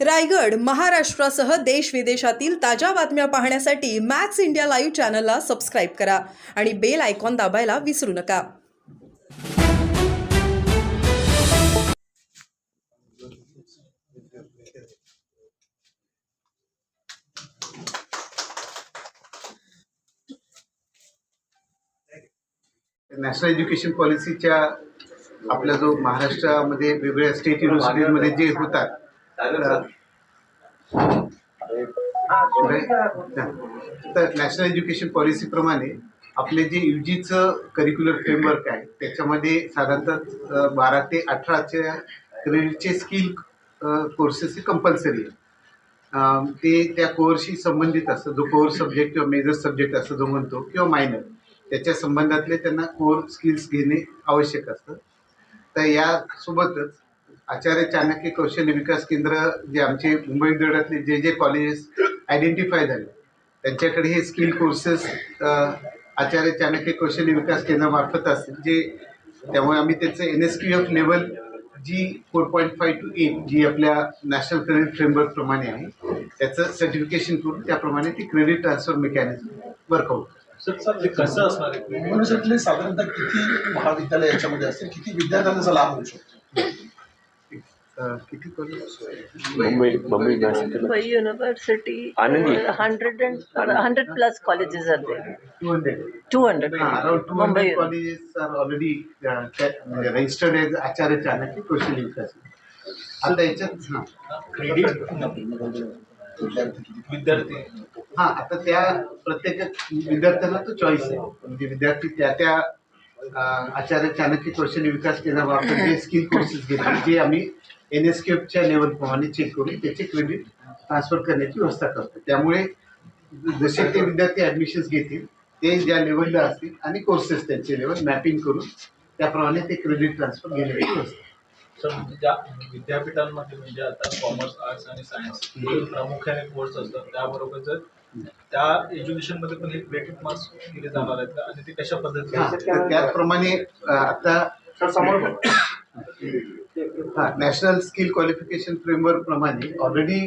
रायगड महाराष्ट्रासह देश विदेशातील ताज्या बातम्या पाहण्यासाठी मॅक्स इंडिया लाईव्ह चॅनलला सबस्क्राईब करा आणि बेल आयकॉन दाबायला विसरू नका. नॅशनल एज्युकेशन पॉलिसीच्या आपला जो महाराष्ट्रामध्ये वेगवेगळ्या स्टेट युनिव्हर्सिटीमध्ये जे होतात तर- नॅशनल एज्युकेशन पॉलिसीप्रमाणे आपले जे यू जीचं करिक्युलर फ्रेमवर्क आहे त्याच्यामध्ये साधारणतः बारा ते अठराच्या क्रेडिटचे स्किल कोर्सेस हे कंपल्सरी आहे ते त्या कोर्सशी संबंधित असतं. जो कोर सब्जेक्ट किंवा मेजर सब्जेक्ट असं जो म्हणतो किंवा मायनर त्याच्या संबंधातले त्यांना कोर स्किल्स घेणे आवश्यक असतं. तर यासोबतच आचार्य चाणक्य कौशल्य विकास केंद्र जे आमचे मुंबई विद्यापीठातले जे जे कॉलेजेस आयडेंटिफाय झाले. त्यांच्याकडे हे स्किल कोर्सेस आचार्य चाणक्य कौशल्य विकास केंद्रामार्फत असतील जे त्यामुळे आम्ही त्याचं N S Q F level जी four point five two eight जी आपल्या नॅशनल क्रेडिट फ्रेमवर्क प्रमाणे आहे त्याचं सर्टिफिकेशन करून त्याप्रमाणे ती credit transfer mechanism workout sir कसं असणार आहे? साधारणतः किती महाविद्यालय याच्यामध्ये असतील किती विद्यार्थ्यांना त्याचा लाभ होऊ शकतो? किती Mumbai Mumbai university hundred and hundred plus colleges are there two hundred two hundred colleges are already registered as Acharya Chanakya Kaushalya Vikas आता याच्यात विद्यार्थी. हा आता त्या प्रत्येक विद्यार्थ्यांना तो चॉईस आहे. म्हणजे विद्यार्थी त्या त्या आचार्य चाणक्य कौशल्य विकास केंद्रामार्फत जे स्किल कोर्सेस घेतले जे आम्ही एन एस केफच्या लेवल प्रमाणे चेक करून त्याचे क्रेडिट ट्रान्सफर करण्याची व्यवस्था करतो. त्यामुळे जसे ते विद्यार्थी ऍडमिशन्स घेतील ते ज्या लेवलला असतील आणि कोर्सेस त्यांचे लेवल मॅपिंग करून त्याप्रमाणे ते क्रेडिट ट्रान्सफर घेण्याची व्यवस्था. म्हणजे ज्या विद्यापीठांमध्ये म्हणजे आता कॉमर्स आर्ट्स आणि सायन्स हे प्रामुख्याने कोर्स असतात त्याबरोबर जर त्या एज्युकेशनमध्ये पण हे क्रेडिट मार्क्स दिले जाणार आहेत का? आणि ते कशा हा, पद्धतीने त्याचप्रमाणे आता हा नॅशनल स्किल क्वालिफिकेशन फ्रेमवर्क प्रमाणे ऑलरेडी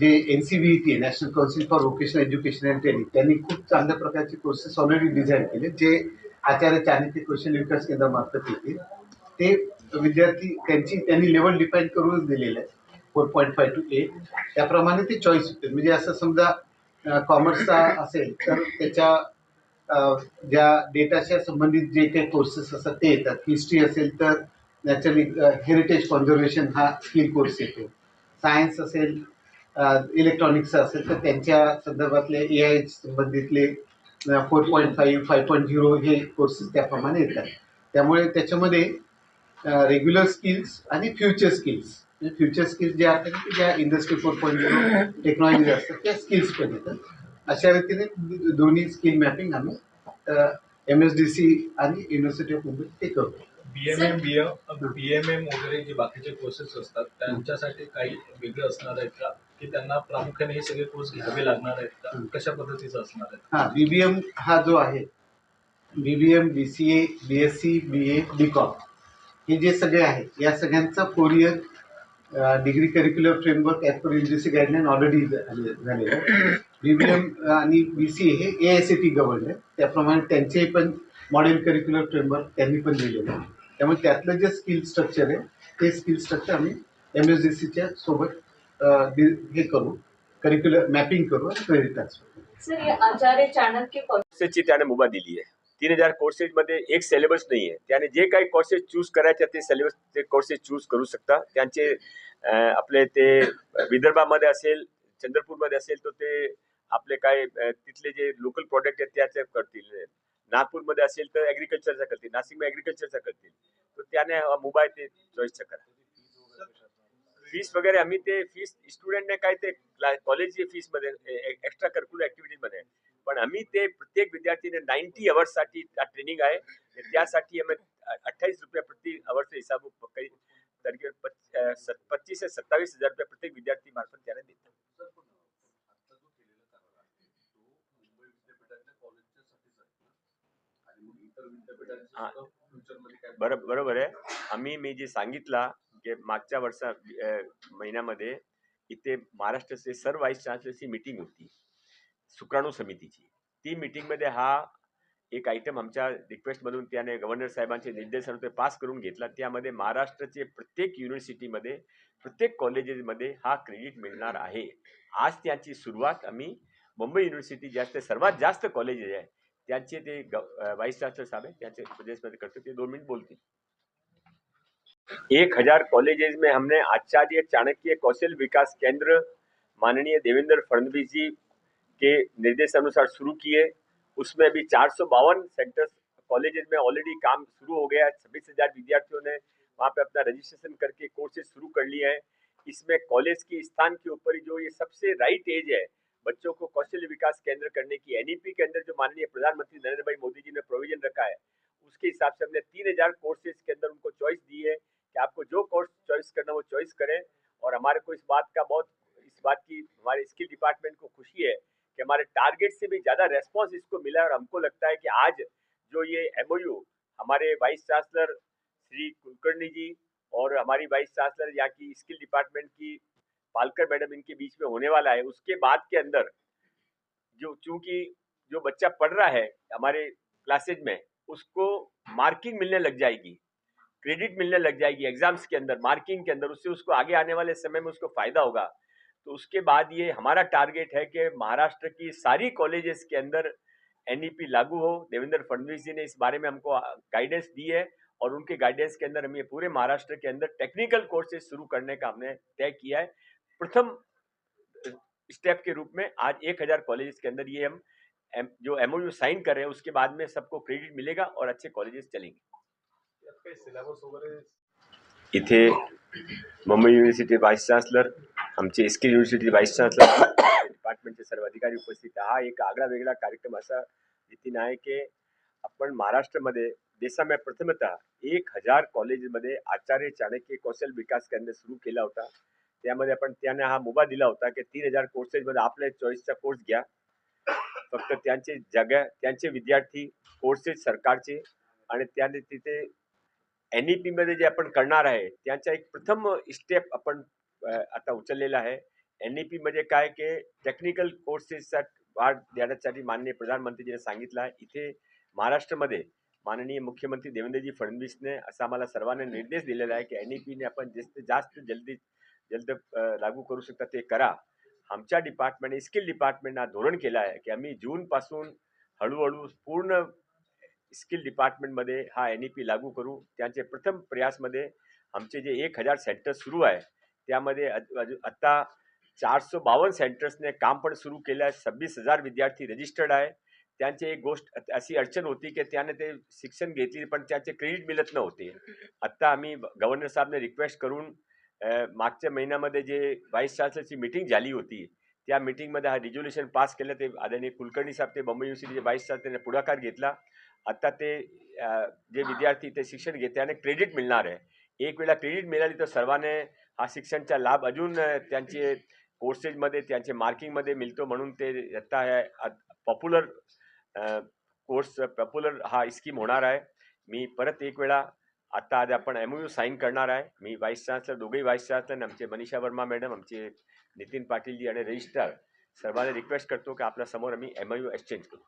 जे N C V T national council for vocational education and training त्यांनी खूप चांगल्या प्रकारचे कोर्सेस ऑलरेडी डिझाईन केले जे आचार्य चाणक्य कौशल्य विकास केंद्रामार्फत येतील. ते विद्यार्थी त्यांची त्यांनी लेवल डिफाईन करूनच दिलेलं आहे. Four point five two eight त्याप्रमाणे ते चॉईस होते. म्हणजे असं समजा कॉमर्सचा असेल तर त्याच्या ज्या डेटाच्या संबंधित जे काही कोर्सेस असतात ते येतात. हिस्ट्री असेल तर नॅचरली हेरिटेज कॉन्झर्वेशन हा स्किल कोर्स येतो. सायन्स असेल इलेक्ट्रॉनिक्सचा असेल तर त्यांच्या संदर्भातले A I संबंधितले four point five five point zero हे कोर्सेस त्याप्रमाणे येतात. त्यामुळे त्याच्यामध्ये रेग्युलर स्किल्स आणि फ्युचर स्किल्स फ्युचर स्किल्स जे असतात की ज्या industry four point zero technology असतात त्या स्किल्स पण येतात. अशा रीतीने दोन्ही स्किल मॅपिंग आम्ही एम एस डी सी आणि युनिव्हर्सिटी ऑफ मुंबई ते करतो. B M M B M B M M वगैरे जे बाकीचे कोर्सेस असतात त्यांच्यासाठी काही वेगळे असणार आहेत का? की त्यांना प्रामुख्याने हे सगळे कोर्स घ्यावे लागणार आहेत का? कशा पद्धतीचं असणार आहेत? हां बी बी एम हा जो आहे B B M B C A B S C B A B com हे जे सगळे आहेत या सगळ्यांचा four year degree curricular framework as per UGC guideline already झालेलं आहे. बी बी एम आणि बी सी ए हे A I C T govern आहे. त्याप्रमाणे त्यांचे पण मॉडेल करिक्युलर फ्रेमवर्क त्यांनी पण दिलेलं आहे. त्यामुळे त्यातलं जे स्किल स्ट्रक्चर आहे ते स्किल स्ट्रक्चर आम्ही एम एस डी सीच्या सोबत हे करू करिक्युलर मॅपिंग करू आणि क्रेडिट ट्रान्सफर करू सर ये आचार्य चाणक्य कोर्सेसची त्याने मुभा दिली आहे. तीन हजार कोर्सेसमध्ये एक सिलेबस नाही आहे त्याने जे काही कोर्सेस चूज करायचे ते सिलेबस ते कोर्सेस चूज करू शकता. त्यांचे आपले ते विदर्भामध्ये असेल चंद्रपूरमध्ये असेल तर ते आपले काय तिथले जे लोकल प्रोडक्ट आहेत त्याचे करतील. नागपूरमध्ये असेल तर ॲग्रिकल्चरचा करतील. नाशिकमध्ये ॲग्रिकल्चरचा करतील. तर त्याने मोबाईल ते चॉईसचा करा. फीस वगैरे आम्ही ते फीस स्टुडंटने काय ते कॉलेजची फीसमध्ये एक्स्ट्रा करिक्युलर ॲक्टिव्हिटीजमध्ये आहे. पण आम्ही ते प्रत्येक विद्यार्थीने नाईन्टी अवर्ससाठी ट्रेनिंग आहे. त्यासाठी आम्ही अठ्ठावीस रुपये प्रति अवर्सचा हिसाब काही पच्चीस ते सत्तावीस हज़ार रुपये प्रत्येक विद्यार्थी मार्फत त्याने देतो. हा. बरोबर बरोबर आहे. आम्ही मी जे सांगितला की मागच्या वर्षा महिन्यामध्ये इथे महाराष्ट्राचे सर्व व्हाईस चान्सलरची मीटिंग होती. सुकाणू समितीची. ती मीटिंगमध्ये हा एक आयटम आमच्या रिक्वेस्टमधून त्याने गव्हर्नर साहेबांचे निर्देशन ते पास करून घेतला. त्यामध्ये महाराष्ट्राचे प्रत्येक युनिव्हर्सिटीमध्ये प्रत्येक कॉलेजेसमध्ये हा क्रेडिट मिळणार आहे. आज त्याची सुरुवात आम्ही मुंबई युनिव्हर्सिटी जास्त सर्वात जास्त कॉलेजेस आहे त्यांचे ते व्हाईस चान्सलर साहेब आहे त्यांचे प्रदेशमध्ये करतो ते दोन मिनिट बोलतील. एक हजार कॉलेजेस में हमने आचार्य चाणक्य कौशल विकास केंद्र माननीय देवेंद्र फडणवीस जी के निर्देशानुसार शुरू किए। उसमें भी चार सौ बावन सेंटर्स कॉलेजेस में ऑलरेडी काम शुरू हो गया है। छब्बीस हज़ार विद्यार्थियों ने वहाँ पे अपना रजिस्ट्रेशन करके कोर्सेज शुरू कर लिए हैं। इसमें कॉलेज के स्थान के ऊपर जो ये सबसे राइट एज है, बच्चों को कौशल विकास केंद्र करने की एनईपी के अंदर जो माननीय प्रधानमंत्री नरेंद्र भाई मोदी जी ने प्रोविज़न रखा है, उसके हिसाब से हमने तीन हज़ार कोर्सेज के अंदर उनको चॉइस दी है कि आपको जो कोर्स चॉइस करना वो चॉइस करें। और हमारे को इस बात का बहुत, इस बात की, हमारे स्किल डिपार्टमेंट को खुशी है कि हमारे टारगेट से भी ज़्यादा रेस्पॉन्स इसको मिला और हमको लगता है कि आज जो ये एमओयू हमारे वाइस चांसलर श्री कुलकर्णी जी और हमारी वाइस चांसलर यहाँ की स्किल डिपार्टमेंट की पालकर मैडम इनके बीच में होने वाला है, उसके बाद के अंदर जो चूँकि जो बच्चा पढ़ रहा है हमारे क्लासेज में, उसको मार्किंग मिलने लग जाएगी क्रेडिट मिलने लग जाएगी एग्ज़ाम्स के अंदर मार्किंग के अंदर, उससे उसको आगे आने वाले समय में उसको फ़ायदा होगा। तो उसके बाद ये हमारा टारगेट है कि महाराष्ट्र की सारी कॉलेजेस के अंदर एनईपी लागू हो। देवेंद्र फडणवीस जी ने इस बारे में हमको गाइडेंस दी है और उनके गाइडेंस के अंदर हम ये पूरे महाराष्ट्र के अंदर टेक्निकल कोर्सेज शुरू करने का हमने तय किया है। प्रथम स्टेप के रूप में आज एक हज़ार कॉलेजेस के अंदर ये हम जो एमओयू साइन कर रहे हैं उसके बाद में सबको क्रेडिट मिलेगा और अच्छे कॉलेजेस चलेंगे। इथे मुंबई यूनिवर्सिटी वाइस चान्सलर आमचे स्किल युनिव्हर्सिटी व्हाईस चान्सलर डिपार्टमेंटचे सर्व अधिकारी उपस्थित हा एक आगळा वेगळा कार्यक्रम असा नितीन आहे की आपण महाराष्ट्रामध्ये देशामध्ये प्रथमतः एक हजार कॉलेजमध्ये आचार्य चाणक्य कौशल विकास केंद्र सुरू केला होता. त्यामध्ये आपण त्याने हा मुभा दिला होता की तीन हजार कोर्सेसमध्ये आपल्या चॉईसचा कोर्स घ्या. फक्त त्यांचे जगा त्यांचे विद्यार्थी कोर्सेस सरकारचे आणि त्याने तिथे एन ई पीमध्ये जे आपण करणार आहे त्यांचा एक प्रथम स्टेप आपण आता उचललेला आहे. एन ई म्हणजे काय की टेक्निकल कोर्सेसचा वाढ देण्यासाठी माननीय प्रधानमंत्रीजीने सांगितलं. आहे इथे महाराष्ट्रामध्ये माननीय मुख्यमंत्री देवेंद्रजी फडणवीसने असा आम्हाला सर्वांना निर्देश दिलेला आहे की एन ई पीने आपण जास्त जास्त जल्दी जलद लागू करू शकता ते करा. आमच्या डिपार्टमेंट स्किल डिपार्टमेंटनं हा धोरण केलं आहे की आम्ही जूनपासून हळूहळू पूर्ण स्किल डिपार्टमेंटमध्ये हा एन ई पी लागू करू. त्यांचे प्रथम प्रयासमध्ये आमचे जे एक हजार सेंटर सुरू आहे त्यामध्ये अज- अजून आत्ता चारशे बावन्न सेंटर्सने काम पण सुरू केलं आहे. सव्वीस हजार विद्यार्थी रजिस्टर्ड आहे. त्यांची एक गोष्ट अशी अडचण होती की त्याने ते शिक्षण घेतली पण त्याचे क्रेडिट मिळत नव्हते. आत्ता आम्ही गव्हर्नर साहेबने रिक्वेस्ट करून मागच्या महिन्यामध्ये जे व्हाईस चान्सलरची मिटिंग झाली होती त्या मिटिंगमध्ये हा रिझोल्युशन पास केलं. ते आदरणीय कुलकर्णी साहेब ते बंबई युनिव्हर्सिटीचे व्हाईस चान्सलरने पुढाकार घेतला. आता ते जे विद्यार्थी ते शिक्षण घेते आणि क्रेडिट मिळणार आहे. एक वेळा क्रेडिट मिळाली तर सर्वांना हा शिक्षणचा लाभ अजून त्यांचे कोर्सेसमध्ये त्यांचे मार्किंगमध्ये मिळतो म्हणून ते आता पॉप्युलर कोर्स पॉप्युलर हा स्कीम होणार आहे. मी परत एक वेळा आता आज आपण एम यू साईन करणार आहे. मी व्हाईस चान्सलर दोघेही व्हाईस चान्सलर आमचे मनीषा वर्मा मॅडम आमचे नितीन पाटीलजी आणि रजिस्ट्रार सर्वांना रिक्वेस्ट करतो की आपल्यासमोर आम्ही एम यू एक्सचेंज करू.